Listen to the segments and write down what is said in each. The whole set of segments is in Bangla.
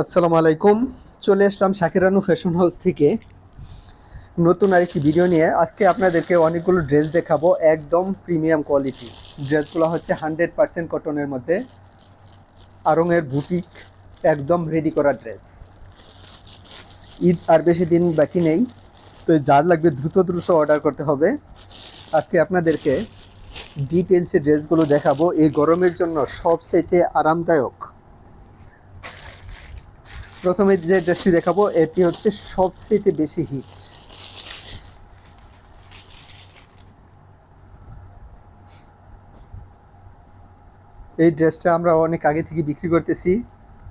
আসসালামু আলাইকুম। চলে আসলাম শাকিরানু ফ্যাশন হাউস থেকে। নতুন আরেকটি ভিডিও নিয়ে। আজকে আপনাদেরকে অনেকগুলো ড্রেস দেখাবো, একদম প্রিমিয়াম কোয়ালিটি ড্রেসগুলো হচ্ছে হান্ড্রেড পারসেন্ট কটনের মধ্যে। আরঙের বুটিক একদম রেডি করা ড্রেস ঈদ আর বেশি দিন বাকি নেই, তো যার লাগবে দ্রুত দ্রুত অর্ডার করতে হবে। আজকে আপনাদেরকে ডিটেলসে ড্রেসগুলো দেখাবো। এই গরমের জন্য সবচাইতে আরামদায়ক প্রথমে যে ড্রেসটি দেখাবো, এটি হচ্ছে সবচেয়ে বেশি হিট এই ড্রেসটা আমরা অনেক আগে থেকে বিক্রি করতেছি।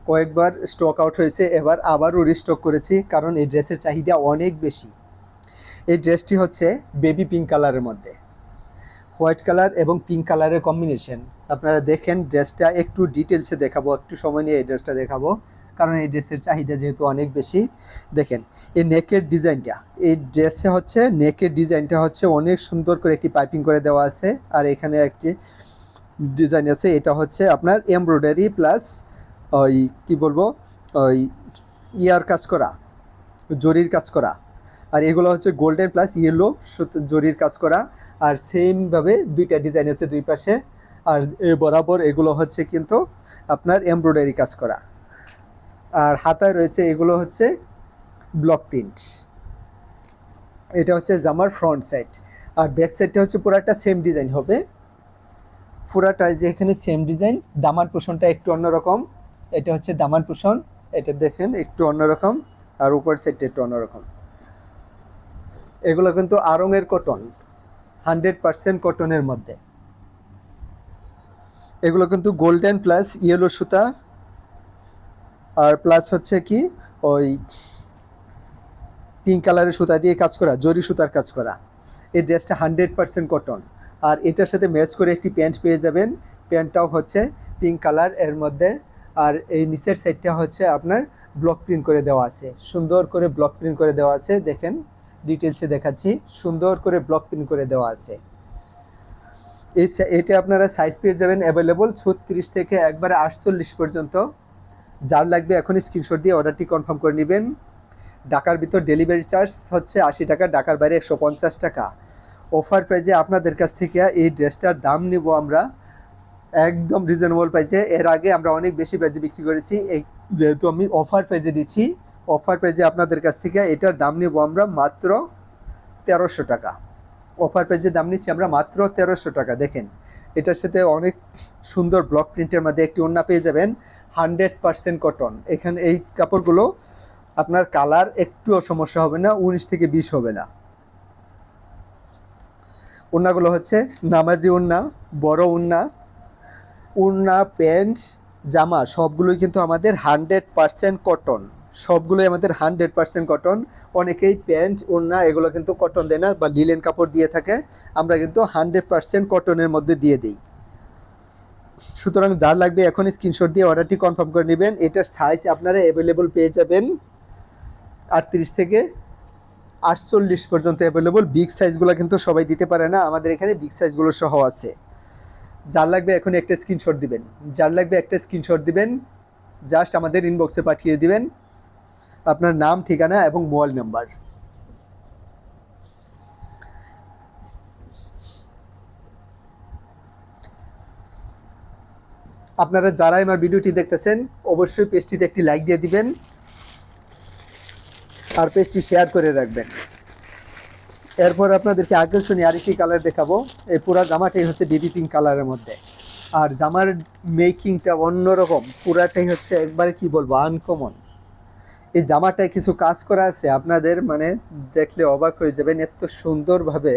কয়েকবার স্টক আউট হয়েছে, এবার আবারও রিস্টক করেছি, কারণ এই ড্রেসের চাহিদা অনেক বেশি। এই ড্রেসটি হচ্ছে বেবি পিঙ্ক কালারের মধ্যে। হোয়াইট কালার এবং পিঙ্ক কালারের কম্বিনেশন আপনারা দেখেন ড্রেসটা একটু ডিটেলসে দেখাবো, একটু সময় নিয়ে এই ড্রেসটা দেখাবো। কারণ এই ড্রেসের চাহিদা যেহেতু অনেক বেশি। দেখেন, এই নেকের ডিজাইনটা, এই ড্রেসে হচ্ছে, নেকের ডিজাইনটা হচ্ছে অনেক সুন্দর করে একটি পাইপিং করে দেওয়া আছে। আর এখানে একটি ডিজাইন আছে, এটা হচ্ছে আপনার এমব্রয়ডারি প্লাস ওই, কী বলব, ওই ইয়ার কাজ করা, জরির কাজ করা। আর এগুলো হচ্ছে গোল্ডেন প্লাস ইয়েলো জরির কাজ করা। আর সেমভাবে দুইটা ডিজাইন আছে দুই পাশে। আর এ বরাবর এগুলো হচ্ছে কিন্তু আপনার এমব্রয়ডারি কাজ করা। আর হাতায় রয়েছে এগুলো হচ্ছে ব্লক প্রিন্ট এটা হচ্ছে জামার ফ্রন্ট সাইড আর ব্যাক সাইডটা হচ্ছে পুরো একটা সেম ডিজাইন হবে। পুরাটা যে এখানে সেম ডিজাইন দামান পোষণটা একটু অন্যরকম। এটা হচ্ছে দামান পোষণ। এটা দেখেন, একটু অন্যরকম। আর উপর সাইডটা একটু অন্যরকম। এগুলো কিন্তু আরঙের কটন হান্ড্রেড পার্সেন্ট কটনের মধ্যে। এগুলো কিন্তু গোল্ডেন প্লাস ইয়েলো সুতা। আর প্লাস হচ্ছে কি, ওই পিঙ্ক কালারের সুতা দিয়ে কাজ করা, জরি সুতার কাজ করা। এই ড্রেসটা হান্ড্রেড পার্সেন্ট কটন আর এটার সাথে ম্যাচ করে একটি প্যান্ট পেয়ে যাবেন। প্যান্টটাও হচ্ছে পিঙ্ক কালারের মধ্যে। আর এই নিচের সাইডটা হচ্ছে আপনার ব্লক প্রিন্ট করে দেওয়া আছে। সুন্দর করে ব্লক প্রিন্ট করে দেওয়া আছে, দেখেন। ডিটেলসে দেখাচ্ছি। সুন্দর করে ব্লক প্রিন্ট করে দেওয়া আছে। এই এটা আপনারা সাইজ পেয়ে যাবেন অ্যাভেলেবল ছত্রিশ থেকে একবারে আটচল্লিশ পর্যন্ত। যার লাগবে এখনই স্ক্রিনশট দিয়ে অর্ডারটি কনফার্ম করে নেবেন। ঢাকার ভিতর ডেলিভারি চার্জ হচ্ছে আশি টাকা, ঢাকার বাইরে একশো পঞ্চাশ টাকা। অফার প্রাইজে আপনাদের কাছ থেকে এই ড্রেসটার দাম নেব আমরা। একদম রিজনেবল প্রাইজে এর আগে আমরা অনেক বেশি প্রাইজে বিক্রি করেছি। এই যেহেতু আমি অফার প্রাইজে দিচ্ছি অফার প্রাইজে আপনাদের কাছ থেকে এটার দাম নেব আমরা মাত্র তেরোশো টাকা। অফার প্রাইজে দাম নিচ্ছি আমরা মাত্র তেরোশো টাকা। দেখেন, এটার সাথে অনেক সুন্দর ব্লক প্রিন্টের মধ্যে একটি ওড়না পেয়ে যাবেন। হান্ড্রেড পার্সেন্ট কটন এখানে এই কাপড়গুলো আপনার কালার একটুও সমস্যা হবে না, উনিশ থেকে বিশ হবে না। ওড়নাগুলো হচ্ছে নামাজি ওড়না, বড় ওড়না ওড়না, প্যান্ট, জামা, সবগুলোই কিন্তু আমাদের হান্ড্রেড পার্সেন্ট কটন সবগুলোই আমাদের হান্ড্রেড পার্সেন্ট কটন অনেকেই প্যান্ট, ওড়না, এগুলো কিন্তু কটন দেয় না বা লিলেন কাপড় দিয়ে থাকে। আমরা কিন্তু হান্ড্রেড পার্সেন্ট কটনের মধ্যে দিয়ে দিই। সুতরাং যার লাগবে এখনই স্ক্রিনশট দিয়ে অর্ডারটি কনফার্ম করে নেবেন। এটার সাইজ আপনারা অ্যাভেলেবল পেয়ে যাবেন আটত্রিশ থেকে আটচল্লিশ পর্যন্ত অ্যাভেলেবল বিগ সাইজগুলো কিন্তু সবাই দিতে পারে না। আমাদের এখানে বিগ সাইজগুলো সহ আছে। যার লাগবে এখন একটা স্ক্রিনশট দিবেন। যার লাগবে একটা স্ক্রিনশট দিবেন জাস্ট আমাদের ইনবক্সে পাঠিয়ে দিবেন। আপনার নাম, ঠিকানা এবং মোবাইল নাম্বার আপনারা যারা আমার ভিডিওটি দেখতেছেন, অবশ্যই পেজটিতে একটি লাইক দিয়ে দিবেন আর পেজটি শেয়ার করে রাখবেন। এরপর আপনাদেরকে আকর্ষণীয় আরেকটি কালার দেখাবো। এই পুরা জামাটাই হচ্ছে বেবি পিঙ্ক কালারের মধ্যে। আর জামার মেকিংটা অন্যরকম। পুরাটাই হচ্ছে একবারে কি বলব আনকমন এই জামাটায় কিছু কাজ করা আছে। আপনাদের মানে দেখলে অবাক হয়ে যাবেন এত সুন্দরভাবে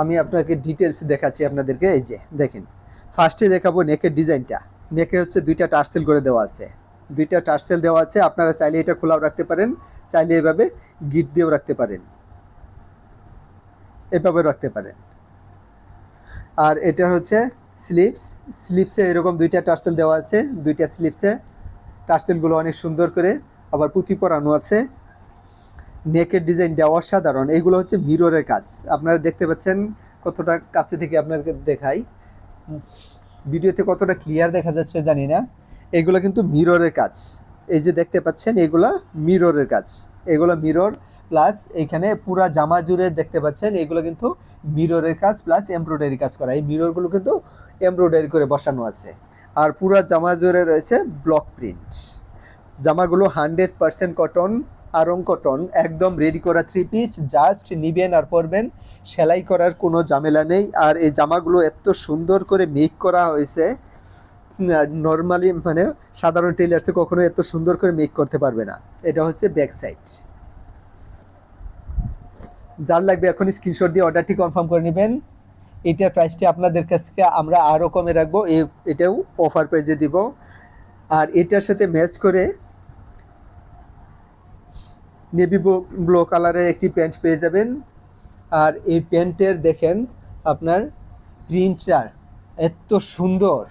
আমি আপনাকে ডিটেলস দেখাচ্ছি আপনাদেরকে। এই যে, দেখেন। ফার্স্টে দেখাবো নেকের ডিজাইনটা নেকে হচ্ছে দুইটা টার্সেল করে দেওয়া আছে। দুইটা টার্সেল দেওয়া আছে, আপনারা চাইলে এটা খোলাও রাখতে পারেন, চাইলে এভাবে গিট দিয়েও রাখতে পারেন। এভাবে রাখতে পারেন। আর এটা হচ্ছে স্লিপস স্লিপসে এরকম দুইটা টার্সেল দেওয়া আছে, দুইটা স্লিপসে টার্সেলগুলো অনেক সুন্দর করে আবার পুঁথি পরানো আছে। নেকের ডিজাইনটা অসাধারণ। এইগুলো হচ্ছে মিররের কাজ। আপনারা দেখতে পাচ্ছেন কতটা কাছে থেকে আপনাকে দেখাই। ভিডিওতে কতটা ক্লিয়ার দেখা যাচ্ছে জানি না। এগুলো কিন্তু মিররের কাজ। এই যে দেখতে পাচ্ছেন, এগুলা মিররের কাজ। এগুলো মিরর প্লাস এখানে পুরা জামা জুড়ে দেখতে পাচ্ছেন, এগুলো কিন্তু মিররের কাজ প্লাস এমব্রয়ডারি কাজ করা। এই মিররগুলো কিন্তু এমব্রয়ডারি করে বসানো আছে। আর পুরা জামা জুড়ে রয়েছে ব্লক প্রিন্ট জামাগুলো hundred percent cotton Aarong cotton একদম রেডি করা থ্রি পিস জাস্ট নিবেন আর পরবেন। সেলাই করার কোনো ঝামেলা নেই। আর এই জামাগুলো এত সুন্দর করে মেক করা হয়েছে। নর্মালি মানে সাধারণ টেলার্সে কখনো এত সুন্দর করে মেক করতে পারবে না। এটা হচ্ছে ব্যাক সাইড যার লাগবে এখন স্ক্রিনশট দিয়ে অর্ডারটি কনফার্ম করে নেবেন। এটার প্রাইসটি আপনাদের কাছ থেকে আমরা আরও কমে রাখব। এটাও অফার পেজে দিব। আর এটার সাথে ম্যাচ করে নেভি ব্লু কালারের একটি প্যান্ট পেয়ে যাবেন। আর এই প্যান্টের দেখেন আপনার প্রিন্টার, এত সুন্দর।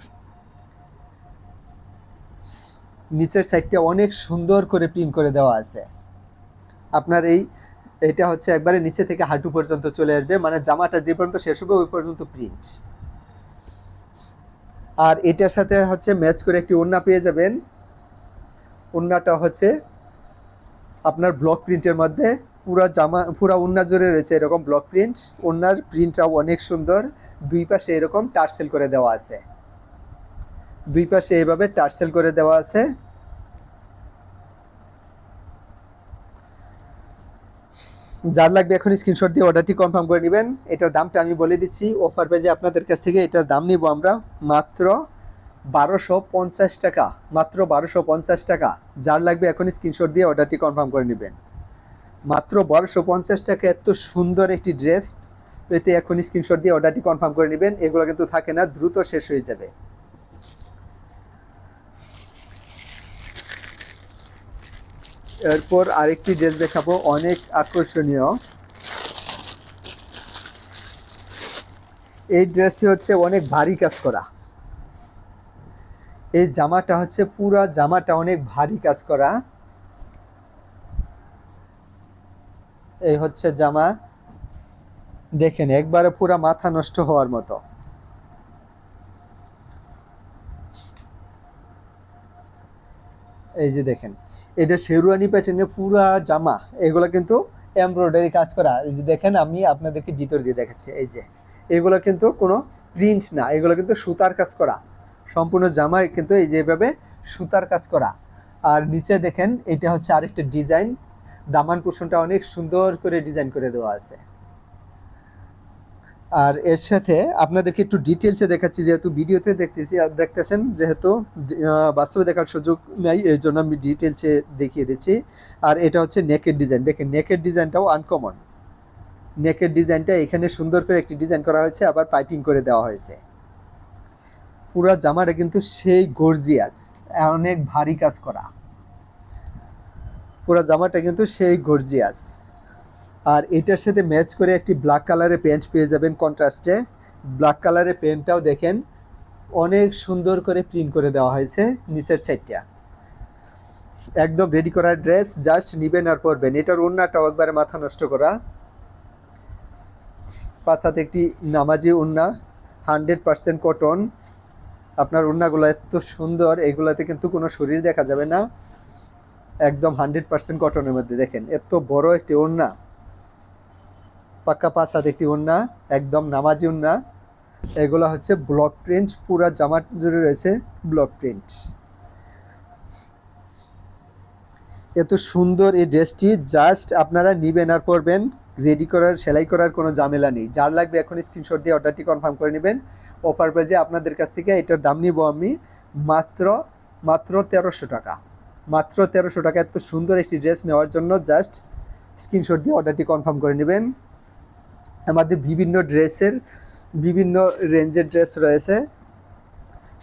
নিচের সাইডটা অনেক সুন্দর করে প্রিন্ট করে দেওয়া আছে। আপনার এই, এটা হচ্ছে একবারে নিচে থেকে হাঁটু পর্যন্ত চলে আসবে মানে জামাটা যে পর্যন্ত শেষ হবে, ওই পর্যন্ত প্রিন্ট। আর এটার সাথে হচ্ছে ম্যাচ করে একটি ওড়না পেয়ে যাবেন। ওড়নাটা হচ্ছে আপনার ব্লক প্রিন্টের মধ্যে পুরো জামা, পুরো ওড়না জুড়ে রয়েছে এরকম ব্লক প্রিন্ট ওড়নার প্রিন্টটাও অনেক সুন্দর। দুই পাশে এরকম টার্সেল করে দেওয়া আছে। দুই পাশে এইভাবে টার্সেল করে দেওয়া আছে। যার লাগবে এখন স্ক্রিনশট দিয়ে অর্ডারটি কনফার্ম করে নেবেন। এটার দামটা আমি বলে দিচ্ছি। অফার পেজে আপনাদের কাছ থেকে এটার দাম নিব আমরা। মাত্র বারোশো পঞ্চাশ টাকা, মাত্র বারোশো পঞ্চাশ টাকা। যার লাগবে এখন স্ক্রিনশট দিয়ে অর্ডারটি কনফার্ম করে নেবেন। মাত্র বারোশো পঞ্চাশ টাকা, এত সুন্দর একটি ড্রেস পেতে এখন স্ক্রিনশট দিয়ে অর্ডারটি কনফার্ম করে নেবেন। এগুলো কিন্তু থাকে না, দ্রুত শেষ হয়ে যাবে। এরপর আরেকটি ড্রেস দেখাবো, অনেক আকর্ষণীয়। এই ড্রেসটি হচ্ছে অনেক ভারী কাজ করা। এই জামাটা হচ্ছে পুরা জামাটা অনেক ভারী কাজ করা। এই হচ্ছে জামা। দেখেন, একবারে পুরা মাথা নষ্ট হওয়ার মতো। এই যে দেখেন, এটা শেরওয়ানি প্যাটার্নে পুরা জামা। এগুলো কিন্তু এমব্রয়ডারি কাজ করা। এই যে দেখেন, আমি আপনাদেরকে ভিতর দিয়ে দেখাচ্ছি। এই যে, এগুলো কিন্তু কোনো প্রিন্ট না। এগুলো কিন্তু সুতার কাজ করা। সম্পূর্ণ জামায় কিন্তু এই যেভাবে সুতার কাজ করা। আর নিচে দেখেন, এটা হচ্ছে আরেকটা ডিজাইন। দামান পোষণটা অনেক সুন্দর করে ডিজাইন করে দেওয়া আছে। আর এর সাথে আপনাদেরকে একটু ডিটেলসে দেখাচ্ছি, যেহেতু ভিডিওতে দেখতেছি, আর দেখতেছেন, যেহেতু বাস্তবে দেখার সুযোগ নাই, এই জন্য আমি ডিটেলসে দেখিয়ে দিচ্ছি। আর এটা হচ্ছে নেকের ডিজাইন। দেখেন, নেকের ডিজাইনটাও আনকমন নেকের ডিজাইনটা এখানে সুন্দর করে একটি ডিজাইন করা হয়েছে, আবার পাইপিং করে দেওয়া হয়েছে। পুরো জামাটা কিন্তু সেই গর্জিয়াস অনেক ভারী কাজ করা। পুরো জামাটা কিন্তু সেই গর্জিয়াস আর এটার সাথে ম্যাচ করে একটি ব্ল্যাক কালারের প্যান্ট পেয়ে যাবেন কন্ট্রাস্টে ব্ল্যাক কালারের প্যান্টটাও দেখেন, অনেক সুন্দর করে প্রিন্ট করে দেওয়া হয়েছে নিচের সাইডটা একদম রেডি করা ড্রেস জাস্ট নিবেন আর পরবেন। এটার ওড়নাটাও একবারে মাথা নষ্ট করা। পাঁচ একটি নামাজি ওড়না হান্ড্রেড পার্সেন্ট কটন আপনার ওড়নাগুলো এত সুন্দর, এগুলাতে কিন্তু কোনো শরীর দেখা যাবে না। একদম হান্ড্রেড পার্সেন্ট কটনের মধ্যে, দেখেন, এত বড় একটি ওড়না পাক্কা পাঁচ হাত একটি ওড়না একদম নামাজি ওড়না এগুলো হচ্ছে ব্লক প্রিন্ট, পুরা জামা জুড়ে রয়েছে ব্লক প্রিন্ট। এত সুন্দর এই ড্রেসটি, জাস্ট আপনারা নিবেন আর পরবেন। রেডি করার, সেলাই করার কোনো ঝামেলা নেই। যার লাগবে এখন স্ক্রিনশট দিয়ে অর্ডারটি কনফার্ম করে নেবেন। অফার পেজে আপনাদের কাছ থেকে এটার দাম নিব আমি মাত্র মাত্র তেরোশো টাকা। মাত্র তেরোশো টাকা, এত সুন্দর একটি ড্রেস নেওয়ার জন্য জাস্ট স্ক্রিনশট দিয়ে অর্ডারটি কনফার্ম করে নেবেন। আমাদের বিভিন্ন ড্রেসের, বিভিন্ন রেঞ্জের ড্রেস রয়েছে।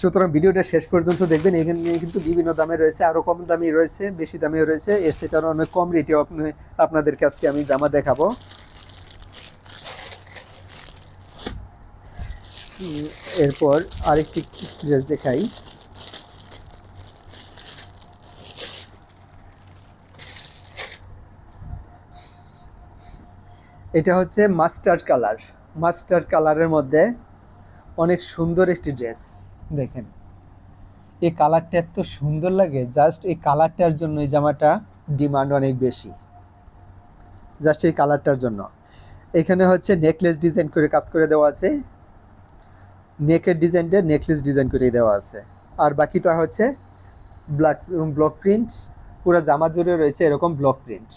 সুতরাং ভিডিওটা শেষ পর্যন্ত দেখবেন। এখানে কিন্তু বিভিন্ন দামে রয়েছে আরও কম দামি রয়েছে, বেশি দামেও রয়েছে। এর আরও অনেক কম রেটেও আপনি আপনাদের কাছকে আমি জামা দেখাবো। এরপর আরেকটি ড্রেস দেখাই। এটা হচ্ছে মাস্টার্ড কালার। মাস্টার্ড কালারের মধ্যে অনেক সুন্দর একটি ড্রেস দেখেন। এই কালারটা এত সুন্দর লাগে জাস্ট এই কালারটার জন্য এই জামাটা ডিমান্ড অনেক বেশি। জাস্ট এই কালারটার জন্য। এখানে হচ্ছে নেকলেস ডিজাইন করে কাজ করে দেওয়া আছে। নেকের ডিজাইনটা নেকলেস ডিজাইন করে দেওয়া আছে। আর বাকিটা হচ্ছে ব্ল্যাক ব্লক প্রিন্ট পুরো জামা জুড়ে রয়েছে এরকম ব্লক প্রিন্ট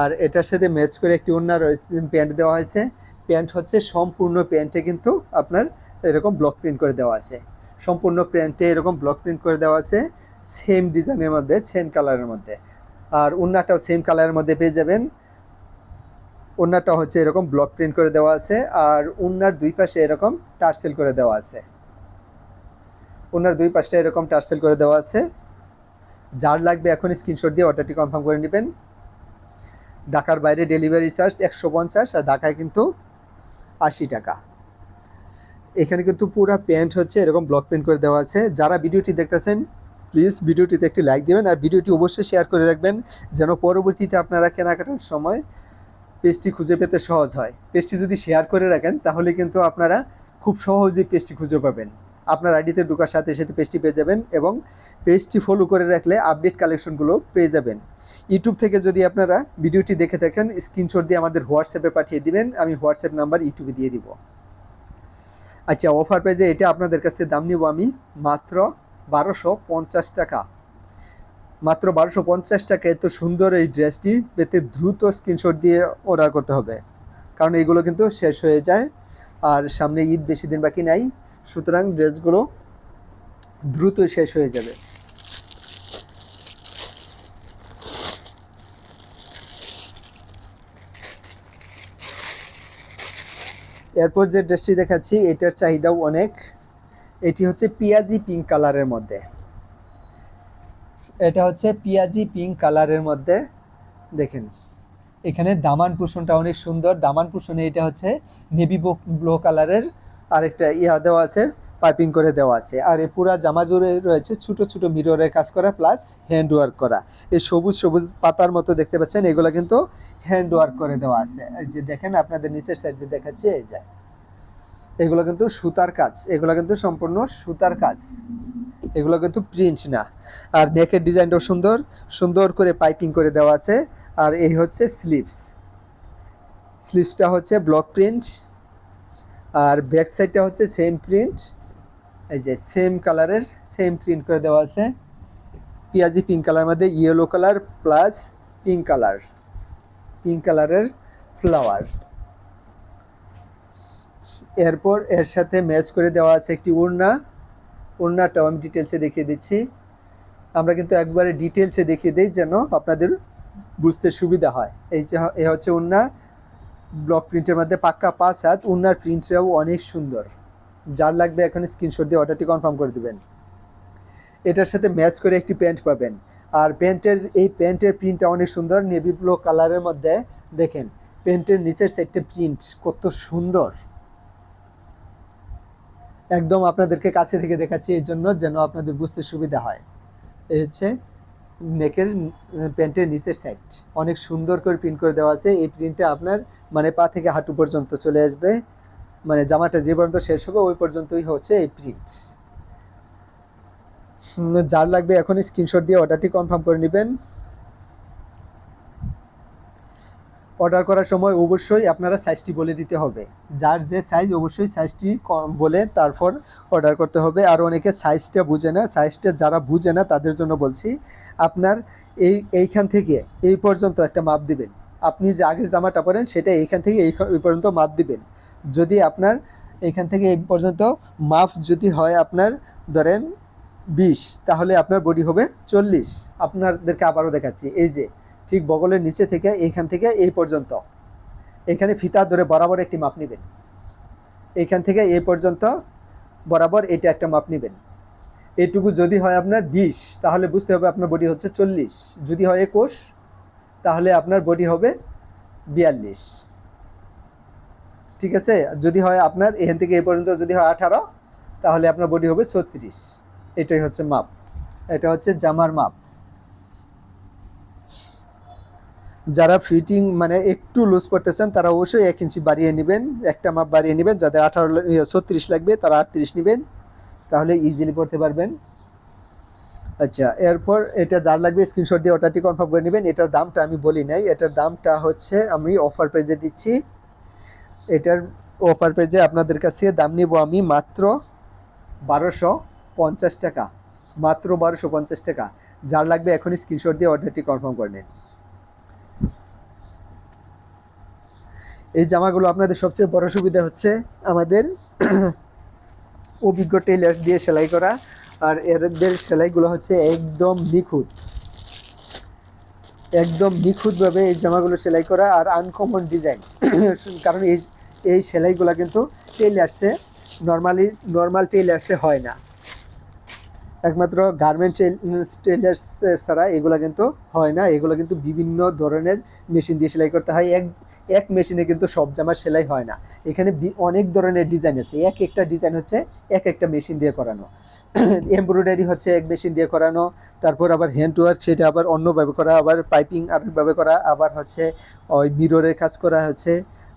আর এটার সাথে ম্যাচ করে একটি ওড়না রয়েছে প্যান্ট দেওয়া হয়েছে। প্যান্ট হচ্ছে সম্পূর্ণ প্যান্টে কিন্তু আপনার এরকম ব্লক প্রিন্ট করে দেওয়া আছে। সম্পূর্ণ প্যান্টে এরকম ব্লক প্রিন্ট করে দেওয়া আছে সেম ডিজাইনের মধ্যে সেম কালারের মধ্যে। আর ওড়নাটাও সেম কালারের মধ্যে পেয়ে যাবেন। ওড়নাটা হচ্ছে এরকম ব্লক প্রিন্ট করে দেওয়া আছে, আর ওড়নার দুই পাশে এরকম টার্সেল করে দেওয়া আছে। ওনার দুই পাশটা এরকম টার্সেল করে দেওয়া আছে। যার লাগবে এখন স্ক্রিনশট দিয়ে অর্ডারটি কনফার্ম করে নেবেন। ঢাকার বাইরে ডেলিভারি চার্জ একশো পঞ্চাশ আর ঢাকায় কিন্তু আশি টাকা। এখানে কিন্তু পুরো প্যান্ট হচ্ছে এরকম ব্লক প্রিন্ট করে দেওয়া আছে। যারা ভিডিওটি দেখতেছেন প্লিজ ভিডিওটিতে একটি লাইক দেবেন আর ভিডিওটি অবশ্যই শেয়ার করে রাখবেন, যেন পরবর্তীতে আপনারা কেনাকাটার সময় পেজটি খুঁজে পেতে সহজ হয়। পেজটি যদি শেয়ার করে রাখেন, তাহলে কিন্তু আপনারা খুব সহজেই পেজটি খুঁজে পাবেন। আপনার আইডিতে ঢোকার সাথে সাথে পেজটি পেয়ে যাবেন এবং পেজটি ফলো করে রাখলে আপডেট কালেকশনগুলো পেয়ে যাবেন। ইউটিউব থেকে যদি আপনারা ভিডিওটি দেখে থাকেন স্ক্রিনশট দিয়ে আমাদের হোয়াটসঅ্যাপে পাঠিয়ে দিবেন, আমি হোয়াটসঅ্যাপ নাম্বার ইউটিউবে দিয়ে দিব। আচ্ছা অফার পেজে এটা আপনাদের কাছে দাম নিব আমি মাত্র বারোশো পঞ্চাশ টাকা। মাত্র বারোশো পঞ্চাশ টাকা, এত সুন্দর এই ড্রেসটি। পেতে দ্রুত স্ক্রিনশট দিয়ে অর্ডার করতে হবে। কারণ এইগুলো কিন্তু শেষ হয়ে যায়। আর সামনে ঈদ বেশি দিন বাকি নাই। সুতরাং ড্রেসগুলো দ্রুত শেষ হয়ে যাবে। এরপর যে ড্রেসটি দেখাচ্ছি, এটার চাহিদাও অনেক। এটি হচ্ছে পিয়াজি পিঙ্ক কালারের মধ্যে। এটা হচ্ছে পিয়াজি পিঙ্ক কালারের মধ্যে, দেখেন। এখানে দামান পুষণটা অনেক সুন্দর। দামান পুষণে এটা হচ্ছে নেভি ব্লু কালারের আরেকটা ইয়া দেওয়া আছে পাইপিং করে দেওয়া আছে। আর এ পুরা জামা জুড়ে রয়েছে ছোট ছোট মিররের কাজ করা প্লাস হ্যান্ড ওয়ার্ক করা। এই সবুজ সবুজ পাতার মতো দেখতে পাচ্ছেন, এগুলো কিন্তু হ্যান্ড ওয়ার্ক করে দেওয়া আছে। এই যে দেখেন, আপনাদের নিচের সাইড দিয়ে দেখাচ্ছি, এই যে। এগুলো কিন্তু সুতার কাজ, এগুলো কিন্তু সম্পূর্ণ সুতার কাজ। এগুলো কিন্তু প্রিন্ট না। আর নেকের ডিজাইনটাও সুন্দর সুন্দর করে পাইপিং করে দেওয়া আছে। আর এই হচ্ছে স্লিভস স্লিভসটা হচ্ছে ব্লক প্রিন্ট আর ব্যাক সাইডটা হচ্ছে সেম প্রিন্ট এই যে সেম কালারের সেম প্রিন্ট করে দেওয়া আছে। পেঁয়াজি পিঙ্ক কালার মধ্যে yellow colour plus pink colour pink কালারের ফ্লাওয়ার এরপর এর সাথে ম্যাচ করে দেওয়া আছে একটি ওড়না ওড়নাটাও আমি ডিটেলসে দেখিয়ে দিচ্ছি। আমরা কিন্তু একবারে ডিটেলসে দেখিয়ে দিই যেন আপনাদের বুঝতে সুবিধা হয়। এই যে এ হচ্ছে ওড়না ব্লক প্রিন্টের মধ্যে পাক্কা পাঁচ হাত। ওড়নার প্রিন্টটাও অনেক সুন্দর। যার লাগবে এখন স্ক্রিনশট দিয়ে অর্ডারটি কনফার্ম করে দেবেন। এটার সাথে ম্যাচ করে একটি প্যান্ট পাবেন। আর প্যান্টের এই প্যান্টের প্রিন্টটা অনেক সুন্দর। নেভি ব্লু কালারের মধ্যে। দেখেন প্যান্টের নিচের সাইডটা প্রিন্ট কত সুন্দর। একদম আপনাদেরকে কাছে থেকে দেখাচ্ছি এই জন্য যেন আপনাদের বুঝতে সুবিধা হয়। এই হচ্ছে নেকের প্যান্টের নিচের সাইড অনেক সুন্দর করে প্রিন্ট করে দেওয়া আছে। এই প্রিন্টটা আপনার মানে পা থেকে হাঁটু পর্যন্ত চলে আসবে। মানে জামাটা যে পর্যন্ত শেষ হবে, ওই পর্যন্তই হচ্ছে এই প্রিন্ট যার লাগবে এখন স্ক্রিনশট দিয়ে অর্ডারটি কনফার্ম করে নেবেন। অর্ডার করার সময় অবশ্যই আপনারা সাইজটি বলে দিতে হবে। যার যে সাইজ অবশ্যই সাইজটি বলে তারপর অর্ডার করতে হবে। আর অনেকে সাইজটা বুঝে না সাইজটা যারা বুঝে না, তাদের জন্য বলছি, আপনার এই, এইখান থেকে এই পর্যন্ত একটা মাপ দিবেন। আপনি যে আগের জামাটা পরেন, সেটা এইখান থেকে এই পর্যন্ত মাপ দিবেন। যদি আপনার এইখান থেকে এই পর্যন্ত মাপ যদি হয় আপনার, ধরেন বিশ, তাহলে আপনার বডি হবে চল্লিশ। আপনাদেরকে আবারও দেখাচ্ছি, এই যে ঠিক বগলের নিচে থেকে এইখান থেকে এই পর্যন্ত। এখানে ফিতা ধরে বরাবর একটি মাপ নেবেন। এইখান থেকে এই পর্যন্ত বরাবর এটা একটা মাপ নেবেন। এইটুকু যদি হয় আপনার বিশ, তাহলে বুঝতে হবে আপনার বডি হচ্ছে চল্লিশ। যদি হয় একুশ, তাহলে আপনার বডি হবে বিয়াল্লিশ। ঠিক আছে? যদি হয় আপনার এখান থেকে এই পর্যন্ত যদি হয় আঠারো, তাহলে আপনার বডি হবে ছত্রিশ। এটাই হচ্ছে মাপ। এটা হচ্ছে জামার মাপ। যারা ফিটিং মানে একটু লুজ করতে চান, তারা অবশ্যই এক ইঞ্চি বাড়িয়ে নেবেন, একটা মাপ বাড়িয়ে নেবেন। যাদের আঠারো ছত্রিশ লাগবে, তারা আটত্রিশ নেবেন। তাহলে ইজিলি পড়তে পারবেন। আচ্ছা এরপর এটা যার লাগবে স্ক্রিনশট দিয়ে ওটাটি কনফার্ম করে নেবেন। এটার দামটা আমি বলি নাই। এটার দামটা হচ্ছে, আমি অফার পেজে দিচ্ছি। এটার অফার পেজে আপনাদের কাছে দাম নিব আমি মাত্র বারোশো পঞ্চাশ টাকা। মাত্র বারোশো পঞ্চাশ টাকা। যার লাগবে এখনই স্ক্রিনশট দিয়ে অর্ডারটি কনফার্ম করে নিন। এই জামাগুলো আপনাদের সবচেয়ে বড় সুবিধা হচ্ছে আমাদের অভিজ্ঞ টেলার্স দিয়ে সেলাই করা। আর এদের সেলাইগুলো হচ্ছে একদম নিখুঁত। একদম নিখুঁতভাবে এই জামাগুলো সেলাই করা আর আনকমন ডিজাইন কারণ এই এই সেলাইগুলো কিন্তু টেলার্সে নর্মালি নর্মাল টেলার্সে হয় না। একমাত্র গার্মেন্ট টেলার্স ছাড়া এগুলো কিন্তু হয় না। এগুলো কিন্তু বিভিন্ন ধরনের মেশিন দিয়ে সেলাই করতে হয়। এক এক মেশিনে কিন্তু সব জামার সেলাই হয় না। এখানে অনেক ধরনের ডিজাইন আছে। এক একটা ডিজাইন হচ্ছে এক একটা মেশিন দিয়ে করানো। এমব্রয়ডারি হচ্ছে এক মেশিন দিয়ে করানো, তারপর আবার হ্যান্ড ওয়ার্ক সেটা আবার অন্যভাবে করা, আবার পাইপিং আরেকভাবে করা, আবার হচ্ছে ওই মিররের কাজ করা হচ্ছে,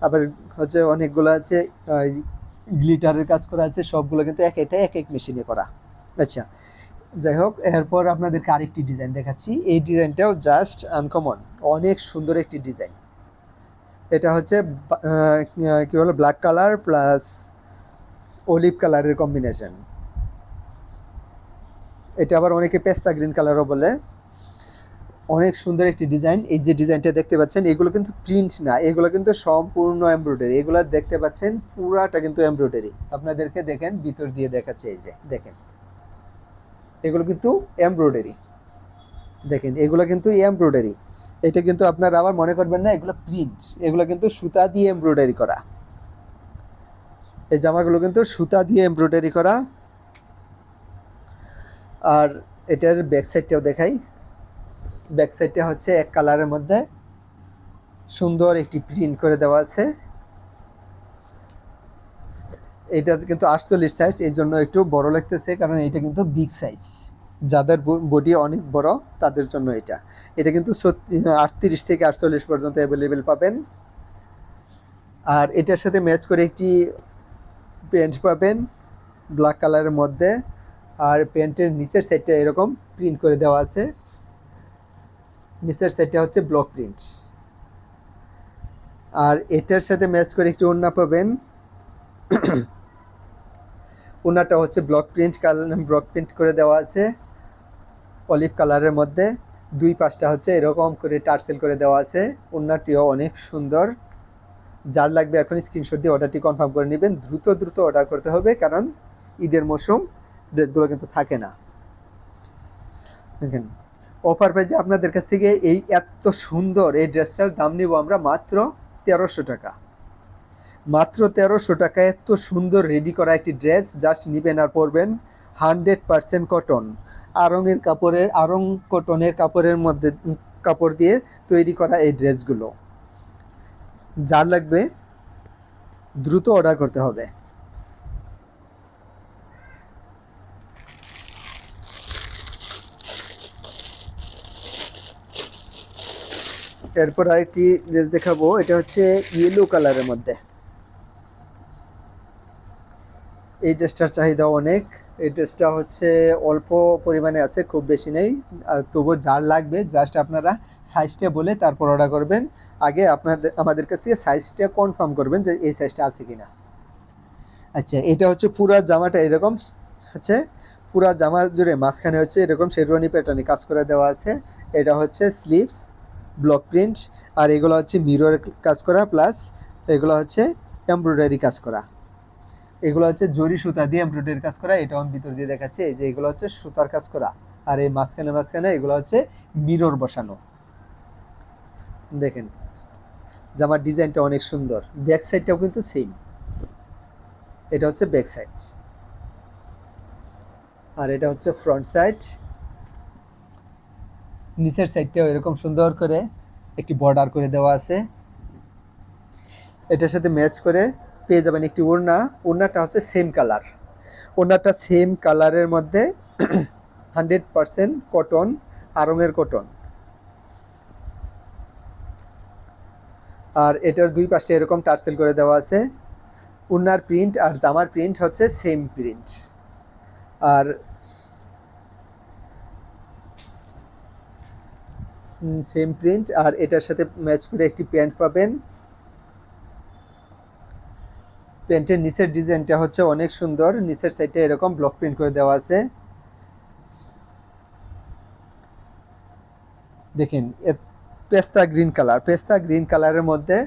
আবার হচ্ছে অনেকগুলো আছে গ্লিটারের কাজ করা আছে, সবগুলো কিন্তু এক একটা, এক এক মেশিনে করা। আচ্ছা যাই হোক, এরপর আপনাদেরকে আরেকটি ডিজাইন দেখাচ্ছি। এই ডিজাইনটাও জাস্ট আনকমন অনেক সুন্দর একটি ডিজাইন এটা হচ্ছে কি বলো ব্ল্যাক কালার প্লাস অলিভ কালারের কম্বিনেশন এটা আবার অনেকে পেস্তা গ্রিন কালারও বলে। অনেক সুন্দর একটি ডিজাইন এই যে ডিজাইনটা দেখতে পাচ্ছেন, এগুলো কিন্তু প্রিন্ট না, এগুলো কিন্তু সম্পূর্ণ এমব্রয়ডারি এগুলো দেখতে পাচ্ছেন, পুরাটা কিন্তু এমব্রয়ডারি আপনাদেরকে দেখেন, ভিতর দিয়ে দেখাচ্ছে এই যে, দেখেন। এগুলো কিন্তু এমব্রয়ডারি দেখেন, এগুলো কিন্তু এমব্রয়ডারি এটা কিন্তু আপনারা আবার মনে করবেন না, এগুলো প্রিন্ট এগুলো কিন্তু সুতা দিয়ে এমব্রয়ডারি করা। এই জামাগুলো কিন্তু সুতা দিয়ে এমব্রয়ডারি করা। আর এটার ব্যাক সাইডটাও দেখাই। ব্যাক সাইডটা হচ্ছে এক কালারের মধ্যে সুন্দর একটি প্রিন্ট করে দেওয়া আছে। এটা কিন্তু আটচল্লিশ সাইজ এই জন্য একটু বড় লাগতেছে, কারণ এটা কিন্তু বিগ সাইজ যাদের বডি অনেক বড়, তাদের জন্য এটা। এটা কিন্তু আটত্রিশ থেকে আটচল্লিশ পর্যন্ত অ্যাভেলেবেল পাবেন। আর এটার সাথে ম্যাচ করে একটি প্যান্ট পাবেন ব্ল্যাক কালারের মধ্যে। আর প্যান্টের নিচের সাইডটা এরকম প্রিন্ট করে দেওয়া আছে। নিচের সাইডটা হচ্ছে ব্লক প্রিন্ট আর এটার সাথে ম্যাচ করে একটি ওড়না পাবেন। ওনাটা হচ্ছে block print colour block print করে দেওয়া আছে। অলিভ কালারের মধ্যে দুই পাশটা হচ্ছে এরকম করে টার্সেল করে দেওয়া আছে। ওনাটিও অনেক সুন্দর। যার লাগবে এখন স্ক্রিনশট দিয়ে অর্ডারটি কনফার্ম করে নেবেন। দ্রুত দ্রুত অর্ডার করতে হবে কারণ ঈদের মৌসুম ড্রেসগুলো কিন্তু থাকে না। দেখেন অফার প্রাইজে আপনাদের কাছ থেকে এই এত সুন্দর এই ড্রেসটার দাম নিব আমরা মাত্র তেরোশো টাকা। মাত্র তেরোশো টাকা এত সুন্দর রেডি করা একটি ড্রেস জাস্ট নিবেন আর পরবেন। হান্ড্রেড পারসেন্ট কটন আরঙের কাপড়ের, আরং কটনের কাপড়ের মধ্যে কাপড় দিয়ে তৈরি করা এই ড্রেসগুলো। যার লাগবে দ্রুত অর্ডার করতে হবে। এরপর আরেকটি ড্রেস দেখাবো, এটা হচ্ছে ইয়েলো কালারের মধ্যে। এই ড্রেসটার চাহিদা অনেক। এই ড্রেসটা হচ্ছে অল্প পরিমাণে আছে, খুব বেশি নেই। আর তবুও যার লাগবে জাস্ট আপনারা সাইজটা বলে তারপর অর্ডার করবেন। আগে আপনাদের, আমাদের কাছ থেকে সাইজটা কনফার্ম করবেন যে এই সাইজটা আছে কি না আচ্ছা এটা হচ্ছে পুরা জামাটা এরকম, হচ্ছে পুরা জামা জুড়ে মাঝখানে হচ্ছে এরকম শেরওয়ানি প্যাটার্নে কাজ করে দেওয়া আছে। এটা হচ্ছে স্লিভস ব্লক প্রিন্ট আর এগুলো হচ্ছে মিরর কাজ করা প্লাস এগুলো হচ্ছে এমব্রয়ডারি কাজ করা। এগুলো হচ্ছে জরি সুতা দিয়ে এমব্রয়ডারি কাজ করা, এটা আমি ভিতর দিয়ে দেখাচ্ছে, এই যে এগুলো হচ্ছে সুতার কাজ করা। আর এই মাঝখানে মাঝখানে এগুলো হচ্ছে মিরর বসানো। দেখেন, জামার ডিজাইনটা অনেক সুন্দর। ব্যাক সাইডটাও কিন্তু সেম এটা হচ্ছে ব্যাক সাইড। আর এটা হচ্ছে ফ্রন্ট সাইড নিচের সাইডটাও এরকম সুন্দর করে একটি বর্ডার করে দেওয়া আছে। এটার সাথে ম্যাচ করে পেয়ে যাবেন একটি ওড়না। ওড়নাটা হচ্ছে সেম কালার ওড়নাটা সেম কালারের মধ্যে হান্ড্রেড পারসেন্ট কটন আরঙের কটন আর এটার দুই পাশে এরকম টার্সেল করে দেওয়া আছে। উন্নার প্রিন্ট আর জামার প্রিন্ট হচ্ছে সেম প্রিন্ট আর সেম প্রিন্ট আর এটার সাথে ম্যাচ করে একটি প্যান্ট পাবেন। প্যান্টের নিচের ডিজাইনটা হচ্ছে অনেক সুন্দর। নিচের সাইডটা এরকম ব্লক প্রিন্ট করে দেওয়া আছে। দেখেন পেস্তা গ্রিন কালার পেস্তা গ্রিন কালারের মধ্যে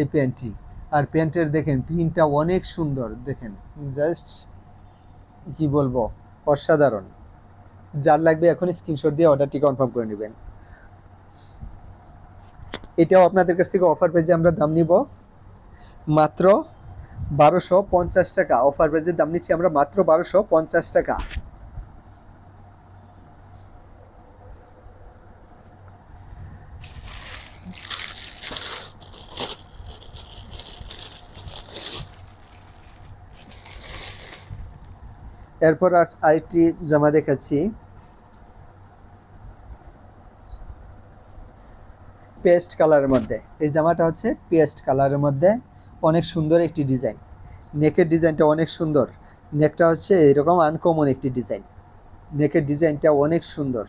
এই প্যান্টটি। আর প্যান্টের দেখেন, প্রিন্টটা অনেক সুন্দর। দেখেন জাস্ট কি বলব, অসাধারণ। যার লাগবে এখন স্ক্রিনশট দিয়ে অর্ডারটি কনফার্ম করে নেবেন। এটাও আপনাদের কাছ থেকে অফার পেজে আমরা দাম নিব। মাত্র বারোশো পঞ্চাশ টাকা। অফার পেজের দাম নিচ্ছি আমরা মাত্র বারোশো পঞ্চাশ টাকা। এরপর আর আরেকটি জামা দেখাচ্ছি। পেস্ট কালারের মধ্যে। এই জামাটা হচ্ছে পেস্ট কালারের মধ্যে। অনেক সুন্দর একটি ডিজাইন। নেকের ডিজাইনটা অনেক সুন্দর। নেকটা হচ্ছে এরকম আনকমন একটি ডিজাইন। নেকের ডিজাইনটা অনেক সুন্দর।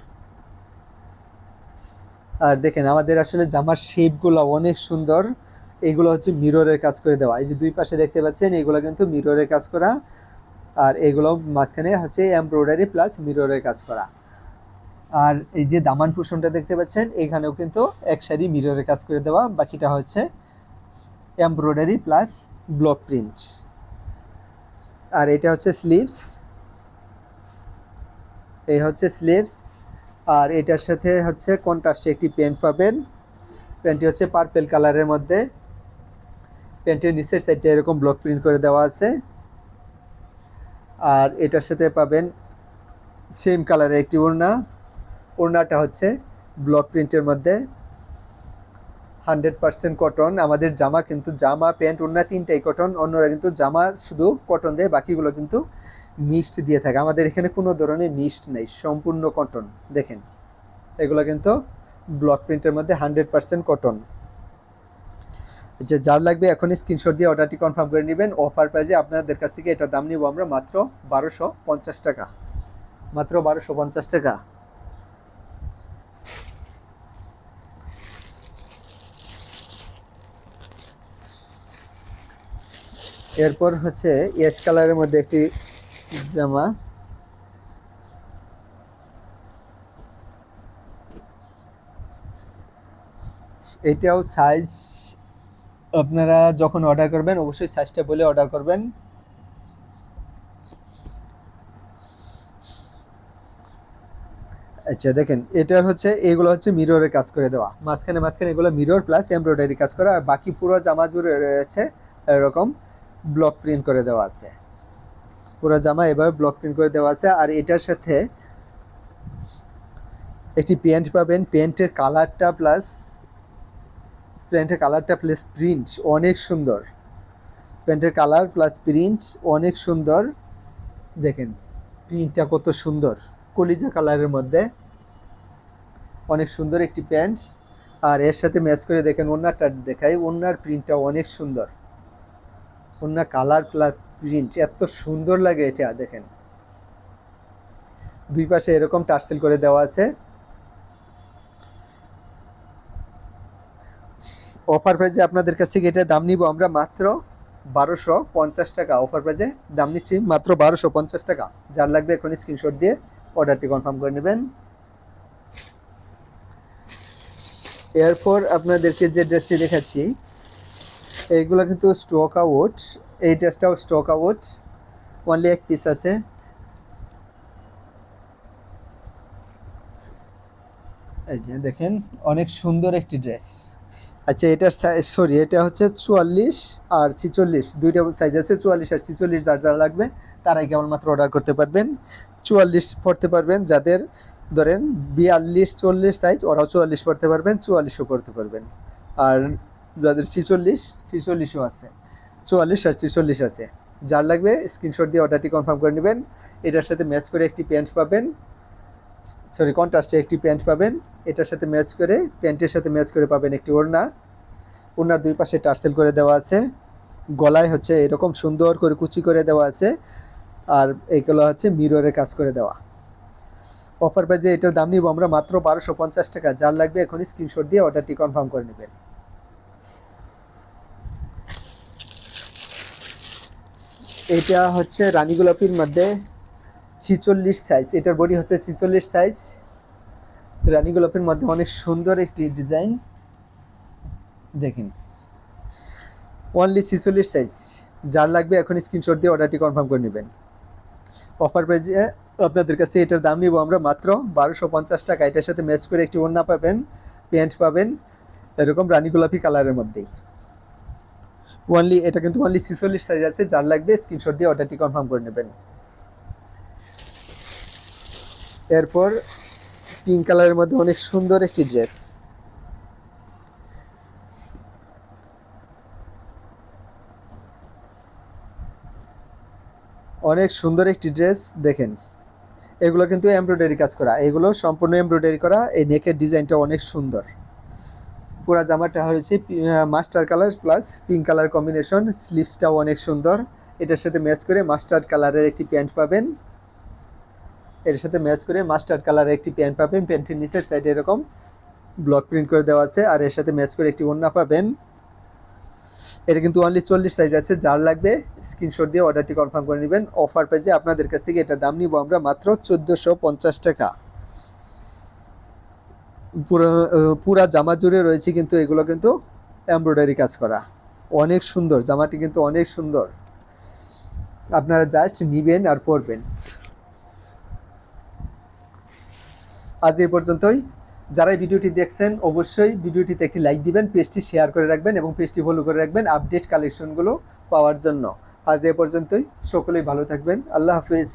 আর দেখেন, আমাদের আসলে জামার শেপগুলো অনেক সুন্দর। এগুলো হচ্ছে মিররের কাজ করে দেওয়া। এই যে দুই পাশে দেখতে পাচ্ছেন, এগুলো কিন্তু মিররের কাজ করা। আর এগুলো মাঝখানে হচ্ছে এমব্রয়ডারি প্লাস মিররের কাজ করা। আর এই যে দামান পোষণটা দেখতে পাচ্ছেন, এখানেও কিন্তু এক সাইডই মিররের কাজ করে দেওয়া। বাকিটা হচ্ছে এমব্রয়ডারি প্লাস ব্লক প্রিন্ট। আর এটা হচ্ছে স্লিভস। এই হচ্ছে স্লিভস। আর এটার সাথে হচ্ছে কন্ট্রাস্টে একটি প্যান্ট পাবেন। প্যান্টটি হচ্ছে পার্পেল কালারের মধ্যে। প্যান্টের নিচের সাইডটা এরকম ব্লক প্রিন্ট করে দেওয়া আছে। আর এটার সাথে পাবেন সেম কালারের একটি ওড়না। ওড়নাটা হচ্ছে ব্লক প্রিন্টের মধ্যে। হান্ড্রেড পার্সেন্ট কটন আমাদের জামা কিন্তু জামা, প্যান্ট, ওড়না তিনটাই কটন অন্যরা কিন্তু জামা শুধু কটন দেয়, বাকিগুলো কিন্তু মিস্ট দিয়ে থাকে। আমাদের এখানে কোনো ধরনের মিস্ট নেই, সম্পূর্ণ কটন দেখেন, এগুলো কিন্তু ব্লক প্রিন্টের মধ্যে হান্ড্রেড পার্সেন্ট কটন যে যার লাগবে এখনই স্ক্রিনশট দিয়ে অর্ডারটি কনফার্ম করে নেবেন। অফার প্রাইজে আপনাদের কাছ থেকে এটা দাম নিব আমরা মাত্র বারোশো পঞ্চাশ টাকা। মাত্র বারোশো পঞ্চাশ টাকা। এরপর হচ্ছে এস কালারের মধ্যে একটি জামা। এটাও সাইজ আপনারা যখন অর্ডার করবেন, অবশ্যই সাইজটা বলে অর্ডার করবেন। আচ্ছা দেখেন এটার হচ্ছে, এগুলো হচ্ছে মিররের কাজ করে দেওয়া। মাঝখানে মাঝখানে এগুলো মিরর প্লাস এমব্রয়ডারি কাজ করা, আর বাকি পুরো জামা জুড়ে রয়েছে এরকম। ব্লক প্রিন্ট করে দেওয়া আছে। পুরো জামা এভাবে ব্লক প্রিন্ট করে দেওয়া আছে আর এটার সাথে একটি প্যান্ট পাবেন। প্যান্টের কালারটা প্লাস প্যান্টের কালারটা প্লাস প্রিন্ট অনেক সুন্দর। প্যান্টের কালার প্লাস প্রিন্ট অনেক সুন্দর। দেখেন প্রিন্টটা কত সুন্দর। কলিজা কালারের মধ্যে অনেক সুন্দর একটি প্যান্ট আর এর সাথে ম্যাচ করে দেখেন ওনারটা দেখাই ওনার প্রিন্টটা অনেক সুন্দর। ওনার কালার প্লাস প্রিন্ট, এত সুন্দর লাগে এটা, দেখেন। দুই পাশে এরকম টার্সেল করে দেওয়া আছে। অফার প্রাইজে আপনাদের কাছ থেকে এটা দাম নিব আমরা মাত্র বারোশো পঞ্চাশ টাকা। অফার প্রাইজে দাম নিচ্ছি মাত্র বারোশো পঞ্চাশ টাকা। যার লাগবে এখন স্ক্রিনশট দিয়ে অর্ডারটি কনফার্ম করে নেবেন। এরপর আপনাদেরকে যে ড্রেসটি দেখাচ্ছি এইগুলো কিন্তু স্টক আউট এই ড্রেসটাও স্টক আউট অনলি এক পিস আছে। এই যে দেখেন, অনেক সুন্দর একটি ড্রেস আচ্ছা এটার সরি এটা হচ্ছে চুয়াল্লিশ আর ছিচল্লিশ। দুইটা সাইজ আছে, চুয়াল্লিশ আর ছিচল্লিশ, যার যারা লাগবে, তারাই কেবলমাত্র অর্ডার করতে পারবেন। চুয়াল্লিশ পড়তে পারবেন, যাদের ধরেন বিয়াল্লিশ, চল্লিশ সাইজ ওরাও চুয়াল্লিশ পড়তে পারবেন, চুয়াল্লিশও পড়তে পারবেন। আর যাদের ছিচল্লিশ, ছিচল্লিশও আছে। চুয়াল্লিশ আর ছিচল্লিশ আছে। যার লাগবে স্ক্রিনশট দিয়ে অর্ডারটি কনফার্ম করে নেবেন। এটার সাথে ম্যাচ করে একটি প্যান্ট পাবেন। সরি কন্ট্রাস্টে একটি প্যান্ট পাবেন। এটার সাথে ম্যাচ করে প্যান্টের সাথে ম্যাচ করে পাবেন একটি ওড়না। ওড়নার দুই পাশে টার্সেল করে দেওয়া আছে। গলায় হচ্ছে এরকম সুন্দর করে কুচি করে দেওয়া আছে। আর এইগুলো হচ্ছে মিররের কাজ করে দেওয়া। অফার প্রাইজে এটার দাম নিব আমরা মাত্র বারোশো পঞ্চাশ টাকা। যার লাগবে এখনই স্ক্রিনশট দিয়ে অর্ডারটি কনফার্ম করে নেবেন। এটা হচ্ছে রানী গোলাপির মধ্যে ছিচল্লিশ সাইজ এটার বডি হচ্ছে ছিচল্লিশ সাইজ রানী গোলাপের মধ্যে অনেক সুন্দর একটি ডিজাইন দেখেন। অনলি ছিচল্লিশ সাইজ যার লাগবে এখন স্ক্রিনশট দিয়ে অর্ডারটি কনফার্ম করে নেবেন। অফার প্রাইজে আপনাদের কাছে এটার দাম নিব আমরা মাত্র বারোশো পঞ্চাশ টাকা। এটার সাথে ম্যাচ করে একটি ওড়না পাবেন, প্যান্ট পাবেন, এরকম রানী গোলাপি কালারের মধ্যেই। ওনলি এটা কিন্তু অনলি ছিচল্লিশ সাইজ আছে, যার লাগবে স্ক্রিনশট দিয়ে অর্ডারটি কনফার্ম করে নেবেন। এরপর পিঙ্ক কালারের মধ্যে অনেক সুন্দর একটি ড্রেস অনেক সুন্দর একটি ড্রেস দেখেন। এগুলো কিন্তু এমব্রয়ডারি কাজ করা। এগুলো সম্পূর্ণ এমব্রয়ডারি করা, এই নেকের ডিজাইনটা অনেক সুন্দর। পুরা জামাটা হয়েছে master colour plus pink colour combination স্লিভসটাও অনেক সুন্দর। এটার সাথে ম্যাচ করে মাস্টার্ড কালারের একটি প্যান্ট পাবেন। এর সাথে ম্যাচ করে মাস্টার্ড কালারের একটি প্যান্ট পাবেন। প্যান্টের নিচের সাইডে এরকম ব্লক প্রিন্ট করে দেওয়া আছে আর এর সাথে ম্যাচ করে একটি ওড়না পাবেন। এটা কিন্তু অনলি চল্লিশ সাইজ আছে, যার লাগবে স্ক্রিনশট দিয়ে অর্ডারটি কনফার্ম করে নেবেন। অফার প্রাইজে আপনাদের কাছ থেকে এটা দাম নিব আমরা মাত্র চোদ্দোশো টাকা। পুরো পুরা জামা জুড়ে রয়েছে কিন্তু এগুলো কিন্তু এমব্রয়ডারি কাজ করা। অনেক সুন্দর, জামাটি কিন্তু অনেক সুন্দর। আপনারা জাস্ট নিবেন আর পরবেন। আজ এই পর্যন্তই। যারা ভিডিওটি দেখছেন, অবশ্যই ভিডিওটিতে একটি লাইক দিবেন পেজটি শেয়ার করে রাখবেন এবং পেজটি ফলো করে রাখবেন আপডেট কালেকশনগুলো পাওয়ার জন্য। আজ এ পর্যন্তই। সকলেই ভালো থাকবেন। আল্লাহ হাফিজ।